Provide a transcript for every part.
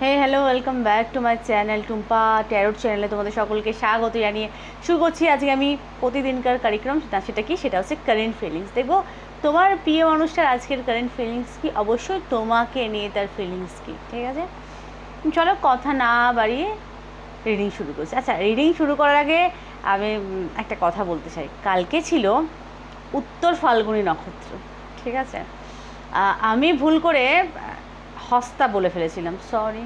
Hey hello welcome back to my channel Tumpa tarot চ্যানেলে তোমাদের সকলকে স্বাগত জানিয়ে শুরু করছি আজকে আমি প্রতিদিনকার কারিক্রম না সেটা কি? সেটা হচ্ছে কারেন্ট ফিলিংস দেখো তোমার প্রিয় মানুষটার আজকের কারেন্ট ফিলিংস কি? অবশ্যই তোমাকে নিয়ে তার ফিলিংস কি, ঠিক আছে? চলো কথা না বাড়িয়ে রিডিং শুরু করছি। আচ্ছা রিডিং শুরু করার আগে আমি একটা কথা বলতে চাই। কালকে ছিল উত্তর ফাল্গুনী নক্ষত্র, ঠিক আছে? আমি ভুল করে হস্তা বলে ফেলেছিলাম সরি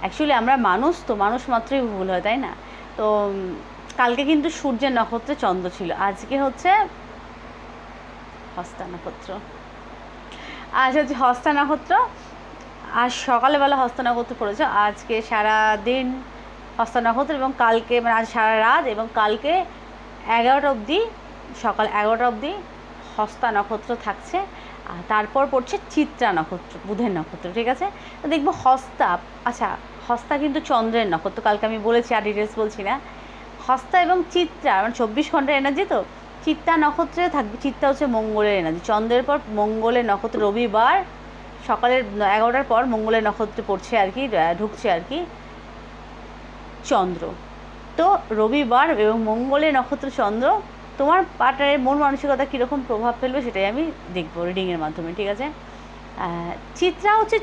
অ্যাকচুয়ালি আমরা মানুষ তো, মানুষ মাত্রই ভুল হয়, তাই না? তো কালকে কিন্তু সূর্যের নক্ষত্রে চন্দ্র ছিল, আজকে হচ্ছে হস্তা নক্ষত্র। আজ হচ্ছে হস্তা নক্ষত্র, আজ সকালবেলা হস্ত নক্ষত্র পড়েছে, আজকে সারা দিন হস্ত নক্ষত্র এবং কালকে মানে আজ সারা রাত এবং কালকে এগারোটা অবধি, সকাল এগারোটা অবধি হস্তা নক্ষত্র থাকছে। তারপর পড়ছে চিত্রা নক্ষত্র, বুধের নক্ষত্র, ঠিক আছে? দেখব হস্তা আচ্ছা হস্তা কিন্তু চন্দ্রের নক্ষত্র, কালকে আমি বলেছি আর ডিটেলস বলছি না। হস্তা এবং চিত্রা মানে চব্বিশ ঘণ্টার এনার্জি তো? চিত্তা নক্ষত্রে থাকবে চিত্তা হচ্ছে মঙ্গলের এনার্জি চন্দ্রের পর মঙ্গলের নক্ষত্র, রবিবার, সকালের এগারোটার পর মঙ্গলের নক্ষত্রে পড়ছে আর কি ঢুকছে আর কি, চন্দ্র। তো রবিবার এবং মঙ্গলের নক্ষত্র, চন্দ্র তোমার পার্টনারের মন মানসিকতা কীরকম প্রভাব ফেলবে সেটাই আমি দেখব রিডিংয়ের মাধ্যমে, ঠিক আছে? চিত্রা হচ্ছে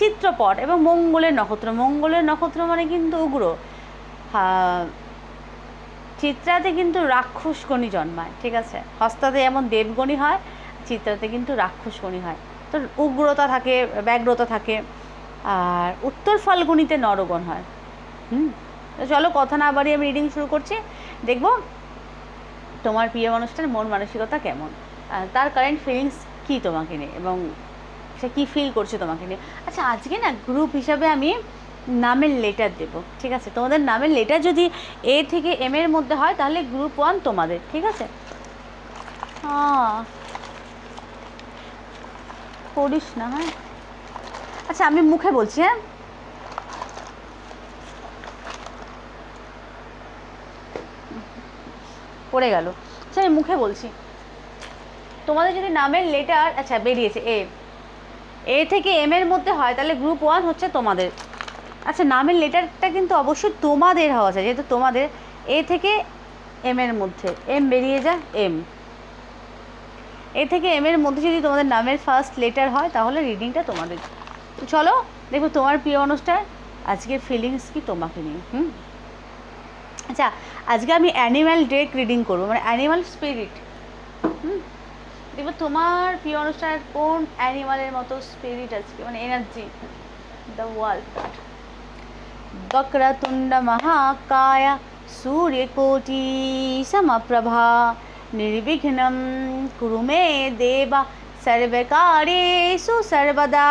চিত্রপট এবং মঙ্গলের নক্ষত্র। মঙ্গলের নক্ষত্র মানে কিন্তু উগ্র। চিত্রাতে কিন্তু রাক্ষসগণী জন্মায়, ঠিক আছে? হস্তাতে যেমন দেবগণী হয়, চিত্রাতে কিন্তু রাক্ষসগণী হয়। তো উগ্রতা থাকে, ব্যগ্রতা থাকে, আর উত্তর ফাল্গুনিতে নরগণ হয়। হুম? চলো কথা না বাড়িয়ে আমি রিডিং শুরু করছি। দেখব তোমার প্রিয় মানুষটার মন মানসিকতা কেমন? তার কারেন্ট ফিলিংস কী তোমাকে নিয়ে? এবং সে কী ফিল করছে তোমাকে নিয়ে? আচ্ছা আজকে না গ্রুপ হিসাবে আমি নামের লেটার দেব, ঠিক আছে? তোমাদের নামের লেটার যদি এ থেকে এম এর মধ্যে হয়, তাহলে গ্রুপ ওয়ান তোমাদের, ঠিক আছে? হ্যাঁ। করিস না হ্যাঁ? আচ্ছা আমি মুখে বলছি হ্যাঁ? পড়ে গেল। আচ্ছা আমি মুখে বলছি। তোমাদের যদি নামের লেটার আচ্ছা বেরিয়েছে এ এ থেকে এম এর মধ্যে হয়, তাহলে গ্রুপ ওয়ান হচ্ছে তোমাদের। আচ্ছা নামের লেটারটা কিন্তু অবশ্যই তোমাদের হওয়া চাই, যেহেতু তোমাদের এ থেকে এম এর মধ্যে। এম বেরিয়ে যা এম এ থেকে এম এর মধ্যে যদি তোমাদের নামের ফার্স্ট লেটার হয়, তাহলে রিডিংটা তোমাদের। চলো দেখো তোমার প্রিয় অনুষ্ঠান আজকের ফিলিংস কি তোমাকে নিয়ে, হুম? আচ্ছা আজকে আমি অ্যানিম্যাল ডেক রিডিং করব মানে অ্যানিম্যাল স্পিরিট হুম? তোমার প্রিয় অনুষ্ঠানের কোন অ্যানিমালের মতো স্পিরিট আজকে? মানে এনার্জি দ্য ওয়ার্ল্ড বক্রতুণ্ড মহাকায়, সূর্যকোটি সমপ্রভা, নির্বিঘ্নম কুরুমে দেবা, সর্বকারেষু সর্বদা।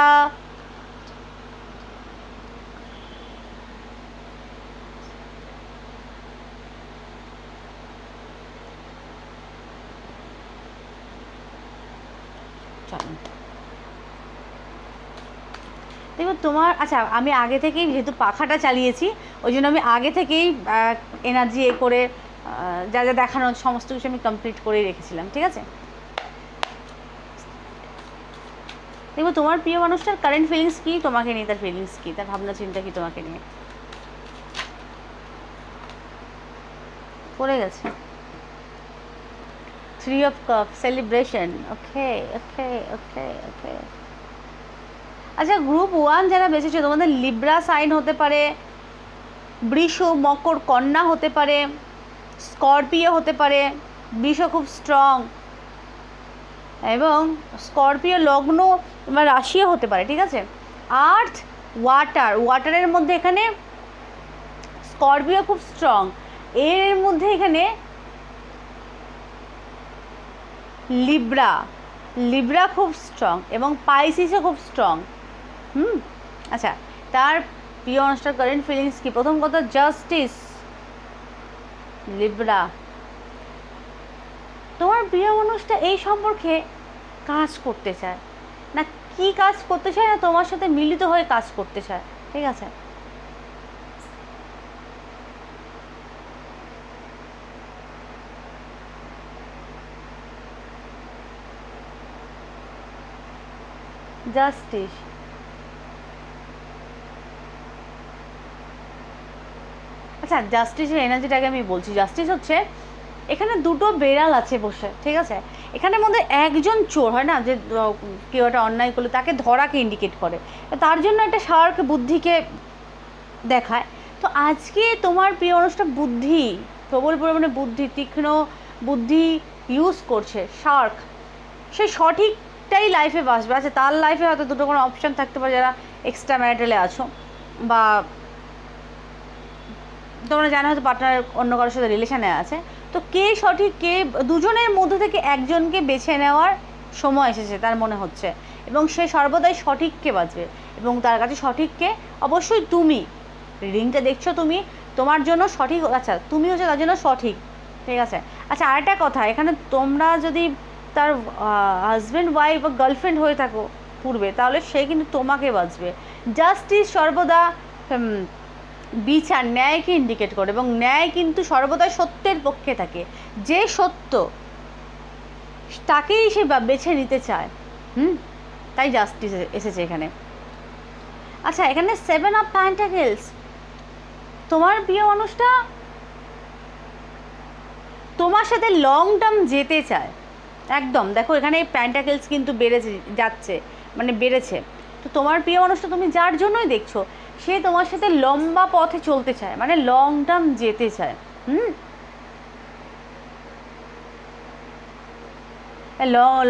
চলো। দেখো তোমার আচ্ছা আমি আগে থেকেই যেহেতু পাখাটা চালিয়েছি, ওই জন্য আমি আগে থেকেই এনার্জি এ করে যা যা দেখানো, সমস্ত কিছু আমি কমপ্লিট করেই রেখেছিলাম, ঠিক আছে? দেখব তোমার প্রিয় মানুষটার কারেন্ট ফিলিংস কী? তোমাকে নিয়ে, তার ফিলিংস কী? তার ভাবনা, চিন্তা কী তোমাকে নিয়ে? পড়ে গেছে। Three of cup celebration okay okay okay okay আচ্ছা গ্রুপ ওয়ান যারা বেঁচেছে, তোমাদের লিব্রা সাইন হতে পারে, বৃষ, মকর, কন্যা হতে পারে স্করপিও হতে পারে, বৃষ খুব স্ট্রং এবং স্করপিও লগ্ন বা রাশিও হতে পারে, ঠিক আছে? আর্থ ওয়াটার ওয়াটারের মধ্যে এখানে স্করপিও খুব স্ট্রং এর মধ্যে এখানে লিব্রা লিব্রা খুব স্ট্রং এবং পাইসিসও খুব স্ট্রং হুম? আচ্ছা তার প্রিয় অনুষ্ঠান কারেন্ট ফিলিংস কি? প্রথম কথা জাস্টিস লিব্রা তোমার প্রিয় মানুষটা এই সম্পর্কে কাজ করতে চায়। না, কি কাজ করতে চায় না তোমার সাথে মিলিত হয়ে কাজ করতে চায়। ঠিক আছে? জাস্টিস। আচ্ছা জাস্টিসের এনার্জিটাকে আমি বলছি। জাস্টিস হচ্ছে, এখানে দুটো বেড়াল আছে বসে, ঠিক আছে? এখানের মধ্যে একজন চোর হয় না, যে কেউ একটা অন্যায় করলে তাকে ধরাকে ইন্ডিকেট করে। তার জন্য একটা সার্ক বুদ্ধিকে দেখায়। তো আজকে তোমার প্রিয় মানুষটা বুদ্ধি, প্রবল পরিমাণে বুদ্ধি, তীক্ষ্ণ বুদ্ধি ইউজ করছে শার্ক সে সঠিক সঠিকটাই লাইফে বাসবে। আচ্ছা তার লাইফে হয়তো দুটো কোনো অপশান থাকতে পারে যারা এক্সট্রা ম্যারিটালে আছো বা তোমরা জানো হয়তো পার্টনার অন্য কারোর সাথে রিলেশানে আছে। তো কে সঠিক, কে দুজনের মধ্যে থেকে একজনকে বেছে নেওয়ার সময় এসেছে তার মনে হচ্ছে? এবং সে সর্বদাই সঠিককে বাঁচবে? এবং তার কাছে সঠিককে অবশ্যই তুমি। রিডিংটা দেখছ তুমি, তোমার জন্য সঠিক আচ্ছা তুমি হচ্ছে তার জন্য সঠিক। ঠিক আছে? আচ্ছা আরেকটা কথা, এখানে তোমরা যদি তার হাজব্যান্ড ওয়াইফ বা গার্লফ্রেন্ড হয়ে থাকো পূর্বে, তাহলে সে কিন্তু তোমাকে বাঁচবে। জাস্টিস সর্বদা বিচার, ন্যায়কে ইন্ডিকেট করে এবং ন্যায় কিন্তু সর্বদা সত্যের পক্ষে থাকে। যে সত্য, তাকেই সে বেছে নিতে চায়। হুম? তাই জাস্টিস এসেছে এখানে। আচ্ছা এখানে সেভেন অফ প্যান্টাকেলস তোমার প্রিয় মানুষটা তোমার সাথে লং টার্ম যেতে চায়। একদম। দেখো, এখানে প্যান্টাকেলস কিন্তু বেড়েছে, যাচ্ছে মানে বেড়েছে। তো তোমার প্রিয় মানুষটা তুমি যার জন্যই দেখছ, সে তোমার সাথে লম্বা পথে চলতে চায় মানে লং টার্ম যেতে চায়, হুম?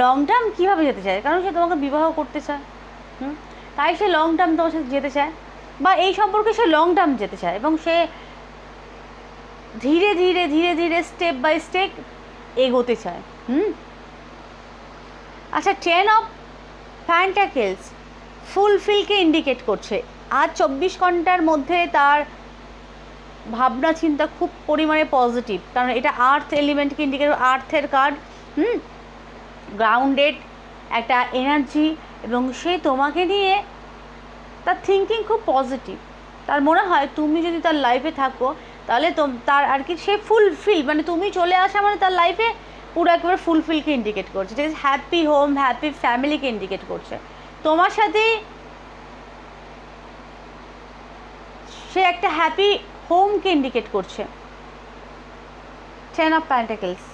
লং টার্ম কীভাবে যেতে চায়? কারণ সে তোমাকে বিবাহ করতে চায়, হুম? তাই সে লং টার্ম তোমার সাথে যেতে চায়, বা এই সম্পর্কে সে লং টার্ম যেতে চায়, এবং সে ধীরে ধীরে ধীরে ধীরে স্টেপ বাই স্টেপ এগোতে চায়, হুম? আচ্ছা টেন অফ প্যান্টাকেলস ফুলফিলকে ইন্ডিকেট করছে। আজ চব্বিশ ঘণ্টার মধ্যে তার ভাবনা চিন্তা খুব পরিমাণে পজিটিভ কারণ এটা আর্থ এলিমেন্টকে ইন্ডিকেট আর্থের কার্ড হুম? গ্রাউন্ডেড একটা এনার্জি এবং সে তোমাকে নিয়ে তার থিঙ্কিং খুব পজিটিভ তার মনে হয় তুমি যদি তার লাইফে থাকো, তাহলে তার আর কি সে ফুলফিল মানে তুমি চলে আসা মানে তার লাইফে পুরো একেবারে ফুলফিলকে ইন্ডিকেট করছে। ঠিক আছে? হ্যাপি হোম হ্যাপি ফ্যামিলিকে ইন্ডিকেট করছে। তোমার সাথে সে একটা হ্যাপি হোমকে ইন্ডিকেট করছে। Ten of pentacles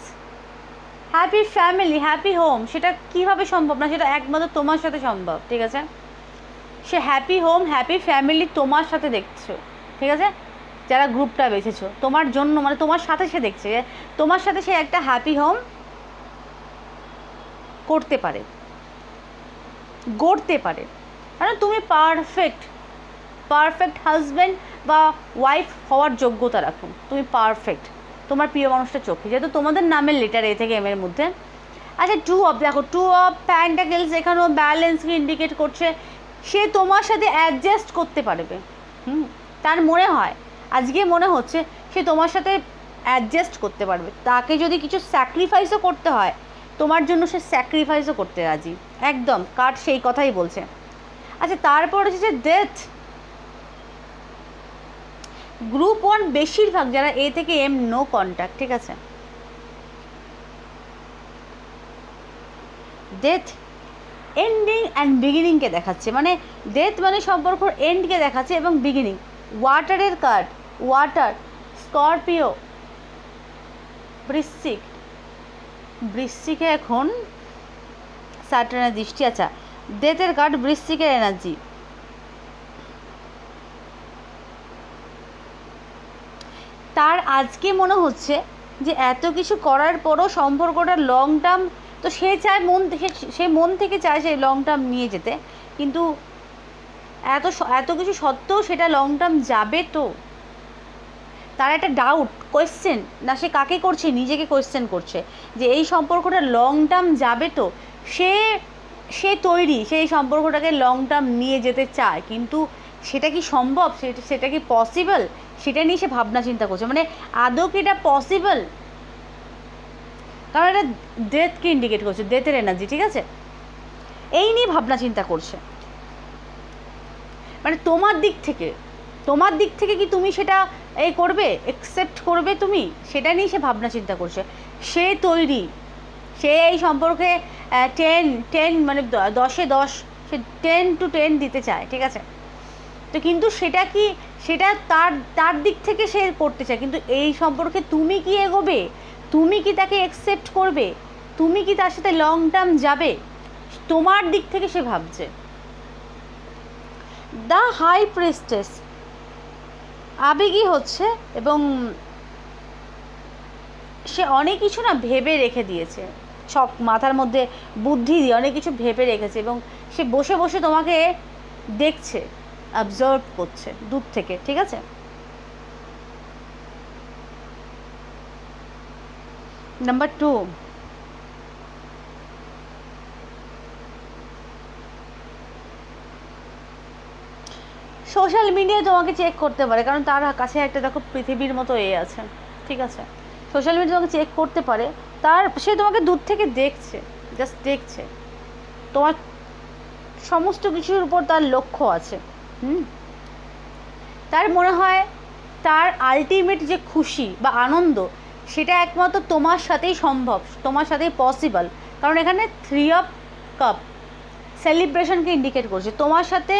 happy family happy home সেটা কীভাবে সম্ভব না? সেটা একমাত্র তোমার সাথে সম্ভব, ঠিক আছে? সে হ্যাপি হোম হ্যাপি ফ্যামিলি তোমার সাথে দেখছ, ঠিক আছে? যারা গ্রুপটা বেছেছো, তোমার জন্য মানে তোমার সাথে সে দেখছে তোমার সাথে সে একটা হ্যাপি হোম করতে পারে। গড়তে পারে। কারণ তুমি পারফেক্ট পারফেক্ট হাজব্যান্ড বা ওয়াইফ হওয়ার যোগ্যতা রাখো। তুমি পারফেক্ট তোমার প্রিয় মানুষটা চোখে। যেহেতু তোমাদের নামের লেটার এ থেকে এম এর মধ্যে। আচ্ছা টু অফ দেখো টু অফ প্যান্টাকেলস এখানেও ব্যালেন্সকে ইন্ডিকেট করছে। সে তোমার সাথে অ্যাডজাস্ট করতে পারবে। হুম, তার মনে হয় আজকে মনে হচ্ছে সে তোমার সাথে অ্যাডজাস্ট করতে পারবে। তাকে যদি কিছু স্যাক্রিফাইসও করতে হয়, তোমার জন্য সে স্যাক্রিফাইসও করতে রাজি। একদম কার্ড সেই কথাই বলছে। আচ্ছা তারপর হচ্ছে যে ডেথ গ্রুপ ওয়ান বেশিরভাগ যারা এ থেকে এম নো কন্ট্যাক্ট ঠিক আছে? ডেথ এন্ডিং অ্যান্ড বিগিনিংকে দেখাচ্ছে। মানে ডেথ মানে সম্পর্ক এন্ডকে দেখাচ্ছে এবং বিগিনিং ওয়াটারের কার্ড ওয়াটার স্করপিও বৃশ্চিক। বৃশ্চিকে এখন স্যাটার্নের দৃষ্টি আচ্ছা ডেথের কার্ড বৃশ্চিকের এনার্জি তার আজকে মনে হচ্ছে যে এত কিছু করার পরও সম্পর্কটা লং টার্ম তো সে চায় মন থেকে, সে মন থেকে চায় সে লং টার্ম নিয়ে যেতে। কিন্তু এত এত কিছু সত্ত্বেও সেটা লং টার্ম যাবে তো? তার একটা ডাউট কোয়েশ্চেন না সে কাকে করছে, নিজেকে কোয়েশ্চেন করছে, যে এই সম্পর্কটা লং টার্ম যাবে তো? সে সে তৈরি সেই সম্পর্কটাকে লং টার্ম নিয়ে যেতে চায়, কিন্তু সেটা কি সম্ভব? সেটা সেটা কি পসিবল সেটা নিয়ে সে ভাবনা চিন্তা করছে। মানে আদৌ কি এটা পসিবল কারণ এটা ডেথকে ইন্ডিকেট করছে ডেথের এনার্জি ঠিক আছে? এই নিয়ে ভাবনা চিন্তা করছে। মানে তোমার দিক থেকে, তোমার দিক থেকে কি তুমি সেটা এই করবে একসেপ্ট করবে তুমি, সেটা নিয়ে সে ভাবনা চিন্তা করছে। সে তৈরি, সে এই সম্পর্কে টেন টেন মানে দশে দশ, সে টেন টু টেন দিতে চায়, ঠিক আছে? তো কিন্তু সেটা কি, সেটা তার তার দিক থেকে সে করতে চায়, কিন্তু এই সম্পর্কে তুমি কি এগোবে? তুমি কি তাকে অ্যাকসেপ্ট করবে? তুমি কি তার সাথে লং টার্ম যাবে? তোমার দিক থেকে সে ভাবছে। দ্য হাই প্রেস্টেস আবেগই হচ্ছে এবং সে অনেক কিছু না ভেবে রেখে দিয়েছে। ছক মাথার মধ্যে বুদ্ধি দিয়ে অনেক কিছু ভেবে রেখেছে এবং সে বসে বসে তোমাকে দেখছে অবজার্ভ করছে দূর থেকে, ঠিক আছে? নাম্বার টু সোশ্যাল মিডিয়ায় তোমাকে চেক করতে পারে, কারণ তার কাছে একটা দেখো পৃথিবীর মতো এ আছে, ঠিক আছে? সোশ্যাল মিডিয়া তোমাকে চেক করতে পারে, তার, সে তোমাকে দূর থেকে দেখছে জাস্ট দেখছে। তোমার সমস্ত কিছুর উপর তার লক্ষ্য আছে, হুম? তার মনে হয় তার আলটিমেট যে খুশি বা আনন্দ, সেটা একমাত্র তোমার সাথেই সম্ভব, তোমার সাথেই পসিবল কারণ এখানে থ্রি অফ কাপ সেলিব্রেশনকে ইন্ডিকেট করছে। তোমার সাথে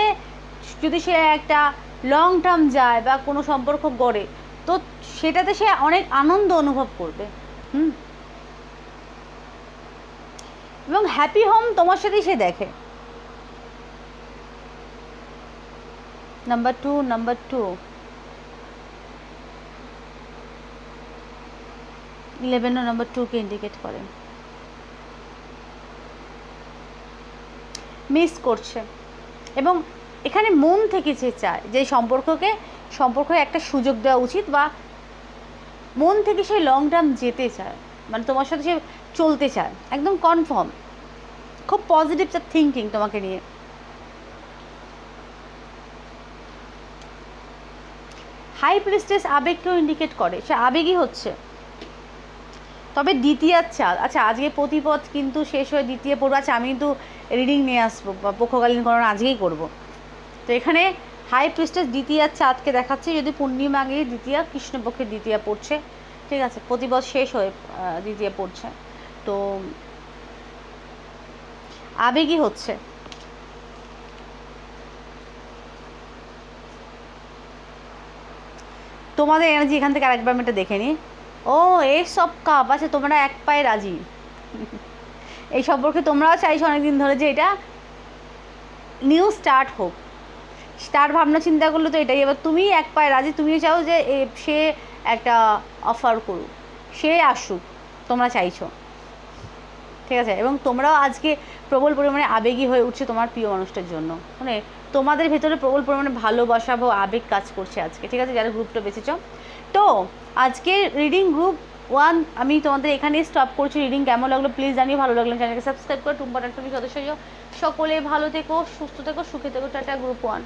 যদি সে একটা লং টার্ম যায় বা কোনো সম্পর্ক গড়ে, তো সেটাতে সে অনেক আনন্দ অনুভব করবে। হুম? এবং হ্যাপি হোম তোমার সাথেই সে দেখে। নাম্বার টু নাম্বার টু ইলেভেনও নাম্বার টুকে ইন্ডিকেট করে। মিস করছে। এবং এখানে মন থেকে সে চায়, যে সম্পর্ককে সম্পর্কে একটা সুযোগ দেওয়া উচিত বা মন থেকে সে লং টার্ম যেতে চায় মানে তোমার সাথে সে চলতে চায়, একদম কনফার্ম খুব পজিটিভ তার থিঙ্কিং তোমাকে নিয়ে। হাই প্রিস্টেস আবেগকেও ইন্ডিকেট করে, সে আবেগই হচ্ছে। তবে দ্বিতীয় চাল আচ্ছা আজকে প্রতিপদ কিন্তু শেষ হয়ে দ্বিতীয় পড়ব আচ্ছা আমি কিন্তু রিডিং নিয়ে আসব, বা পক্ষকালীন করণ আজকেই করব। তো এখানে হাই প্রিস্টেস দ্বিতীয় চাঁদকে দেখাচ্ছে। যদি পূর্ণিমা আগে দ্বিতীয়, কৃষ্ণপক্ষের দ্বিতীয় পড়ছে, ঠিক আছে প্রতিপদ শেষ হয়ে দ্বিতীয় পড়ছে। তো আবেগই হচ্ছে। তোমাদের এনার্জি এখান থেকে আরেকবার আমি দেখে নিই। ও, এই সব কাপ আছে তোমরা এক পায়ে রাজি। এই সম্পর্কে তোমরাও চাইছো অনেকদিন ধরে যে এটা নিউ স্টার্ট হোক। তার ভাবনা চিন্তা করলে তো এটাই। এবার তুমি এক পায়ে রাজি, তুমিও চাও যে সে একটা অফার করুক। সে আসুক, তোমরা চাইছো। ঠিক আছে? এবং তোমরাও আজকে প্রবল পরিমাণে আবেগী হয়ে উঠছে তোমার প্রিয় মানুষটার জন্য। মানে তোমাদের ভেতরে প্রবল পরিমাণে ভালোবাসা বা আবেগ কাজ করছে আজকে। ঠিক আছে? যারা গ্রুপটা বেঁচেছ তো আজকে রিডিং গ্রুপ ওয়ান, আমি তোমাদের এখানে স্টপ করছি রিডিং কেমন লাগল প্লিজ জানিও, ভালো লাগল চ্যানেলকে সাবস্ক্রাইব করে, টুম্পা তুমি সদস্য। সকলে ভালো থেকো, সুস্থ থেকো, সুখে থেকো, টাটা গ্রুপ ওয়ান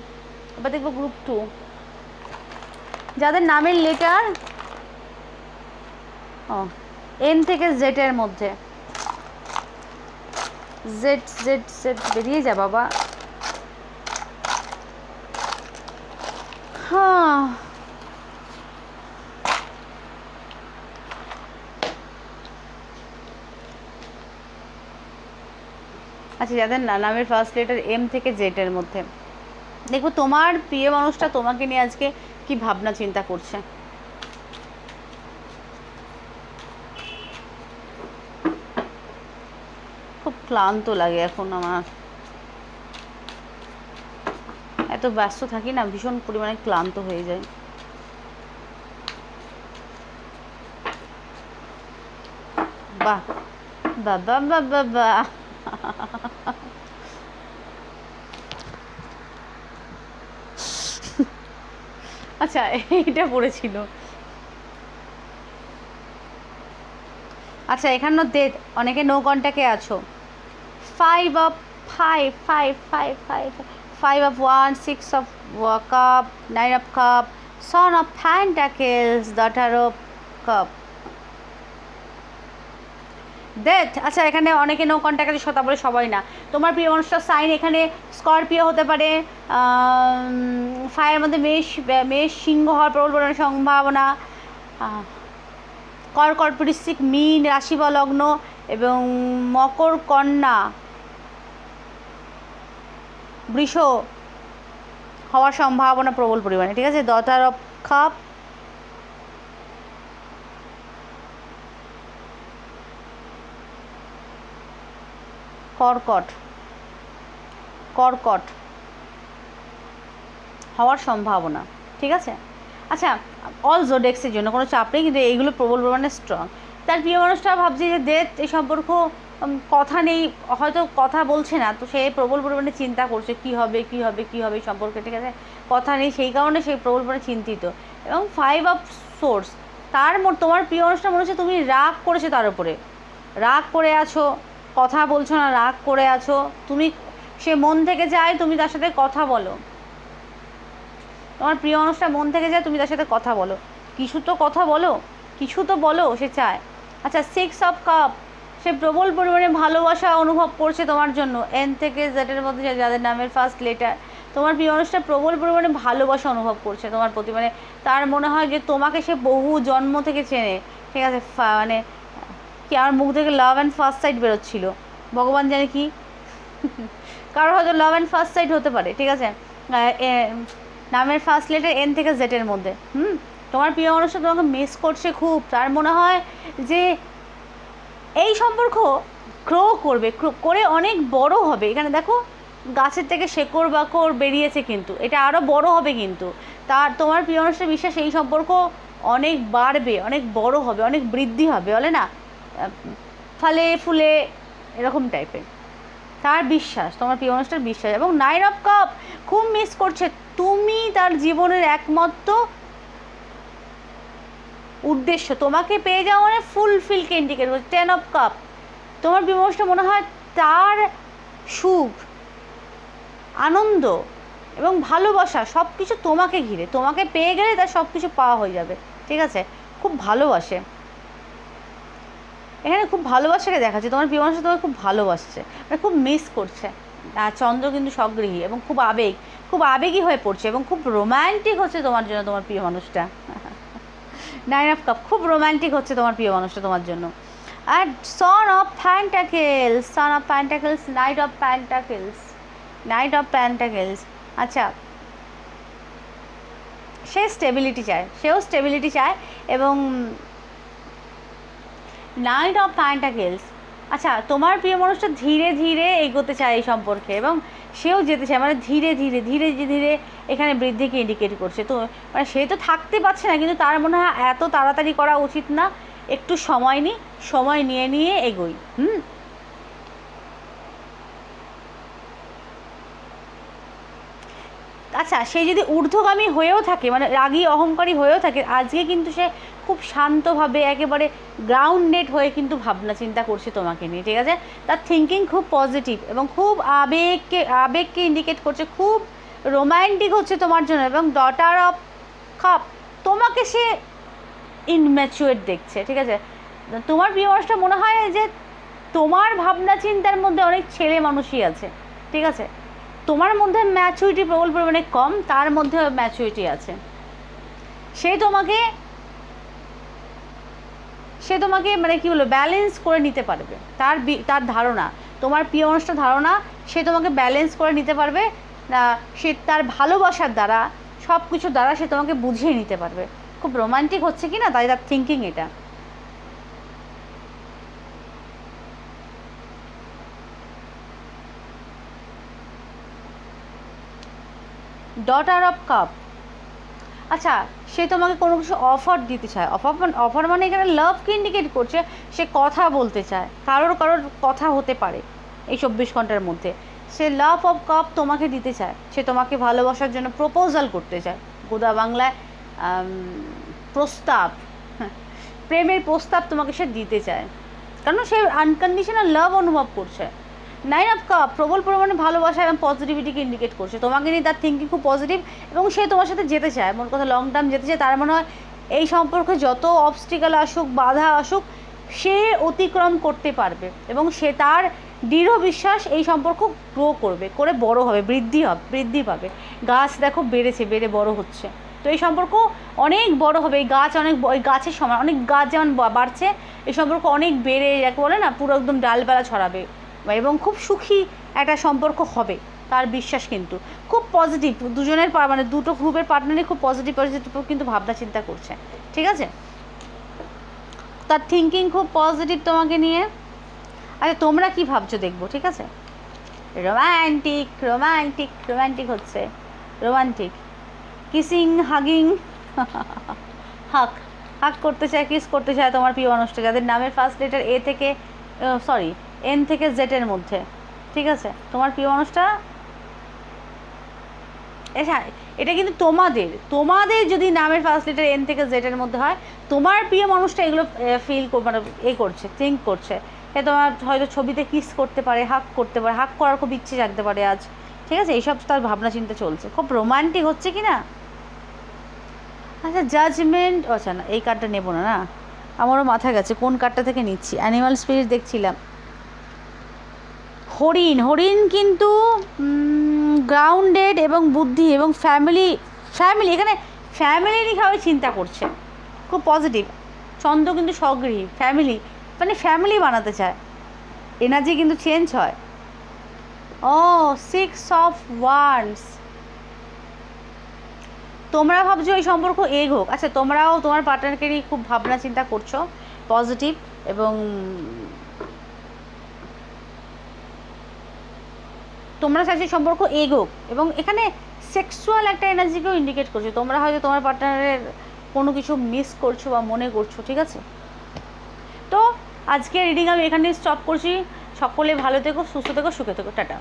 এবার দেখব গ্রুপ টু যাদের নামের লেটার ও এন থেকে জেটের মধ্যে। জেড জেড জেড বেরিয়ে যা বাবা। হ্যাঁ। আচ্ছা যাদের নামের ফার্স্ট লেটার এম থেকে জেটের মধ্যে। দেখব তোমার প্রিয় মানুষটা তোমাকে নিয়ে আজকে কি ভাবনা চিন্তা করছে। খুব ক্লান্ত লাগে এখন আমার। এত ব্যস্ত থাকি না, ভীষণ পরিমাণে ক্লান্ত হয়ে যায় বাহ বাবা বাবা বা আচ্ছা এইটা পড়েছিল। আচ্ছা এখানে ডেট অনেকে নো ঘন্টাকে আছো। Five of five five five five five of one six of cup nine of cup son of pentacles daughter of cup death আচ্ছা এখানে অনেকে নো কন্ট্যাক্ট আছে বলে সবাই না। তোমার প্রিয় মানুষটার সাইন এখানে স্করপিও হতে পারে ফায়ার মধ্যে মেষ মেষ, সিংহ হওয়ার প্রবল সম্ভাবনা কর্কট বৃশ্চিক মীন রাশি বা লগ্ন এবং মকর, কন্যা, বৃষ হওয়ার সম্ভাবনা প্রবল পরিমাণে। ঠিক আছে? ডটার কর্কট। কর্কট হওয়ার সম্ভাবনা, ঠিক আছে? আচ্ছা অল জোডেক্সের জন্য কোনো চাপ নেই, কিন্তু এইগুলো প্রবল পরিমাণে স্ট্রং তার প্রিয় মানুষটা ভাবছে যে ডেথ এই সম্পর্ক কথা নেই, হয়তো কথা বলছে না, তো সে প্রবল পরিমাণে চিন্তা করছে, কি হবে কি হবে কি হবে সম্পর্কে, ঠিক আছে? কথা নেই, সেই কারণে সে প্রবল পরিমাণে চিন্তিত। এবং ফাইভ অফ সোর্স তার তোমার প্রিয় মানুষটা মনে হচ্ছে তুমি রাগ করেছ তার উপরে। রাগ করে আছো কথা বলছো না, রাগ করে আছো। তুমি, সে মন থেকে চায় তুমি তার সাথে কথা বলো। তোমার প্রিয় মানুষটা মন থেকে যায় তুমি তার সাথে কথা বলো। কিছু তো কথা বলো, কিছু তো বলো, সে চায়। আচ্ছা সিক্স অফ কাপ সে প্রবল পরিমাণে ভালোবাসা অনুভব করছে তোমার জন্য। এন থেকে জেটের মধ্যে যাদের নামের ফার্স্ট লেটার তোমার প্রিয় মানুষটা প্রবল পরিমাণে ভালোবাসা অনুভব করছে তোমার প্রতি। মানে তার মনে হয় যে তোমাকে সে বহু জন্ম থেকে চেনে। ঠিক আছে মানে কি আমার মুখ থেকে লাভ অ্যান্ড ফার্স্ট সাইড বেরোচ্ছিল? ভগবান জানে কি? কারোর হয়তো লাভ অ্যান্ড ফার্স্ট সাইড হতে পারে, ঠিক আছে? নামের ফার্স্ট লেটার এন থেকে জেটের মধ্যে, হুম? তোমার প্রিয় মানুষটা তোমাকে মিস করছে খুব, তার মনে হয় যে এই সম্পর্ক গ্রো করবে করে অনেক বড় হবে। এখানে দেখো, গাছের থেকে শেকড় বাকড় বেরিয়েছে কিন্তু, এটা আরও বড় হবে কিন্তু। তার, তোমার প্রিয় মানুষের বিশ্বাস এই সম্পর্ক অনেক বাড়বে, অনেক বড় হবে, অনেক বৃদ্ধি হবে, বলে না? ফলে, ফুলে, এরকম টাইপের তার বিশ্বাস, তোমার প্রিয় মানুষটার বিশ্বাস। এবং নাইন অফ কাপ খুব মিস করছে। তুমি তার জীবনের একমাত্র উদ্দেশ্য। তোমাকে পেয়ে যাওয়া মানে ফুলফিলকে ইন্ডিকেট করছে টেন অফ কাপ তোমার মানুষটা মনে হয় তার সুখ, আনন্দ এবং ভালোবাসা সব কিছু তোমাকে ঘিরে। তোমাকে পেয়ে গেলে তার সব কিছু পাওয়া হয়ে যাবে। ঠিক আছে? খুব ভালোবাসে। এখানে খুব ভালোবাসাকে দেখাচ্ছে, তোমার প্রিয় মানুষ তোমাকে খুব ভালোবাসছে মানে খুব মিস করছে। আর চন্দ্র কিন্তু স্বগৃহী এবং খুব আবেগ, খুব আবেগী হয়ে পড়ছে এবং খুব রোম্যান্টিক হচ্ছে তোমার জন্য, তোমার প্রিয় মানুষটা। নাইন অফ কাপ খুব রোম্যান্টিক হচ্ছে তোমার প্রিয় মানুষটা তোমার জন্য। আর son of pentacles son of pentacles knight of pentacles knight of pentacles আচ্ছা সে স্টেবিলিটি চায়, সেও স্টেবিলিটি চায় এবং নাইট অফ প্যান্টাকেলস আচ্ছা তোমার প্রিয় মানুষটা ধীরে ধীরে এগোতে চায় এই সম্পর্কে এবং সেও যেতে চায় মানে ধীরে ধীরে ধীরে ধীরে এখানে বৃদ্ধিকে ইন্ডিকেট করছে। তো মানে সে তো থাকতে পারছে না, কিন্তু তার মনে হয় এত তাড়াতাড়ি করা উচিত না। একটু সময় নিই, সময় নিয়ে নিয়ে এগোই। হুম? আচ্ছা সে যদি ঊর্ধ্বগামী হয়েও থাকে মানে রাগী, অহংকারী হয়েও থাকে, আজকে কিন্তু সে খুব শান্তভাবে, একেবারে গ্রাউন্ডেড হয়ে কিন্তু ভাবনা চিন্তা করছে তোমাকে নিয়ে, ঠিক আছে? তার থিঙ্কিং খুব পজিটিভ এবং খুব আবেগকে আবেগকে ইন্ডিকেট করছে, খুব রোম্যান্টিক হচ্ছে তোমার জন্য এবং ডটার অফ কাপ তোমাকে সে ইনম্যাচুয়েট দেখছে, ঠিক আছে? তোমার মানুষটা মনে হয় যে তোমার ভাবনা চিন্তার মধ্যে অনেক ছেলে মানুষই আছে, ঠিক আছে? তোমার মধ্যে ম্যাচুরিটি প্রবল পরিমাণে কম, তার মধ্যে ম্যাচুরিটি আছে। সে তোমাকে সে তোমাকে মানে কি বলব ব্যালেন্স করে নিতে পারবে। তার তার ধারণা, তোমার প্রিয় মানুষটার ধারণা, সে তোমাকে ব্যালেন্স করে নিতে পারবে। না সে তার ভালোবাসার দ্বারা সব কিছুর দ্বারা সে তোমাকে বুঝিয়ে নিতে পারবে। খুব রোমান্টিক হচ্ছে কি না তাই তার থিঙ্কিং এটা। ডটার অফ কাপ আচ্ছা সে তোমাকে কোনো কিছু অফার দিতে চায়। অফার মানে অফার মানে এখানে লাভকে ইন্ডিকেট করছে, সে কথা বলতে চায়। কারোর কারোর কথা হতে পারে এই চব্বিশ ঘণ্টার মধ্যে। সে লাভ অফ কাপ তোমাকে দিতে চায়। সে তোমাকে ভালোবাসার জন্য প্রপোজাল করতে চায়। গোদা বাংলায় প্রস্তাব, প্রেমের প্রস্তাব তোমাকে সে দিতে চায়। কারণ সে আনকন্ডিশনাল লাভ অনুভব করছে। নাইন অফ কাপ, প্রবল পরিমাণে ভালোবাসা এবং পজিটিভিটিকে ইন্ডিকেট করছে। তোমাকে নিয়ে তার থিঙ্কিং খুব পজিটিভ এবং সে তোমার সাথে যেতে চায়। মোট কথা লং টার্ম যেতে চায়, তার মনে হয় এই সম্পর্কে যত অবস্টিকাল আসুক, বাধা আসুক, সে অতিক্রম করতে পারবে এবং সে তার দৃঢ় বিশ্বাস এই সম্পর্ক গ্রো করবে, করে বড় হবে, বৃদ্ধি হবে, বৃদ্ধি পাবে। গাছ দেখো বেড়েছে, বেড়ে বড় হচ্ছে। তো এই সম্পর্ক অনেক বড় হবে। এই গাছ অনেক এই গাছের সময় অনেক গাছ যেমন বাড়ছে, এই সম্পর্ক অনেক বেড়ে, যাকে বলে না, পুরো একদম ডালপালা ছড়াবে। এবং খুব সুখী একটা সম্পর্ক হবে, তার বিশ্বাস কিন্তু। খুব পজিটিভ দুজনের মানে দুটো গ্রুপের পার্টনারই খুব পজিটিভ পজিটিভ কিন্তু ভাবনা চিন্তা করছে, ঠিক আছে? তার থিঙ্কিং খুব পজিটিভ তোমাকে নিয়ে। আচ্ছা তোমরা কি ভাবছ দেখব, ঠিক আছে? রোম্যান্টিক রোম্যান্টিক রোম্যান্টিক হচ্ছে রোমান্টিক কিসিং হাগিং হাক হাক করতে চায় কিস করতে চায় তোমার প্রিয় মানুষটা, যাদের নামের ফার্স্ট লেটার এ থেকে সরি এন থেকে জেটের মধ্যে, ঠিক আছে? তোমার প্রিয় মানুষটা? হ্যাঁ এটা কিন্তু তোমাদের তোমাদের যদি নামের ফার্স্ট লেটার এন থেকে জেটের মধ্যে হয়, তোমার প্রিয় মানুষটা এগুলো ফিল মানে এ করছে থিঙ্ক করছে। সে তোমার হয়তো ছবিতে কিস করতে পারে হাক করতে পারে হাক করার খুব ইচ্ছে জাগতে পারে আজ, ঠিক আছে? এইসব তার ভাবনা চিন্তা চলছে। খুব রোমান্টিক হচ্ছে কি না? আচ্ছা জাজমেন্ট আচ্ছা না, এই কার্ডটা নেব না না? আমারও মাথা গেছে, কোন কার্ডটা থেকে নিচ্ছি? অ্যানিমাল স্পিরিট দেখছিলাম। হরিণ হরিণ কিন্তু গ্রাউন্ডেড এবং বুদ্ধি এবং ফ্যামিলি ফ্যামিলি এখানে ফ্যামিলিরই সবাই চিন্তা করছে। খুব পজিটিভ চন্দ্র কিন্তু স্বগৃহী ফ্যামিলি মানে ফ্যামিলি বানাতে চায়। এনার্জি কিন্তু চেঞ্জ হয়। ও সিক্স অফ ওয়ান্স তোমরা ভাবছ এই সম্পর্ক এগ হোক। আচ্ছা তোমরাও তোমার পার্টনারকে নিয়ে খুব ভাবনা চিন্তা করছ পজিটিভ এবং তোমরা চাইছো সম্পর্ক এগোক এবং এখানে সেক্সুয়াল একটা এনার্জিকেও ইন্ডিকেট করছ। তোমরা হয়তো তোমার পার্টনারের কোনো কিছু মিস করছ বা মনে করছ, ঠিক আছে? তো আজকে রিডিং আমি এখানে স্টপ করছি। সকলে ভালো থেকো, সুস্থ থেকো, সুখে থেকো, টাটা।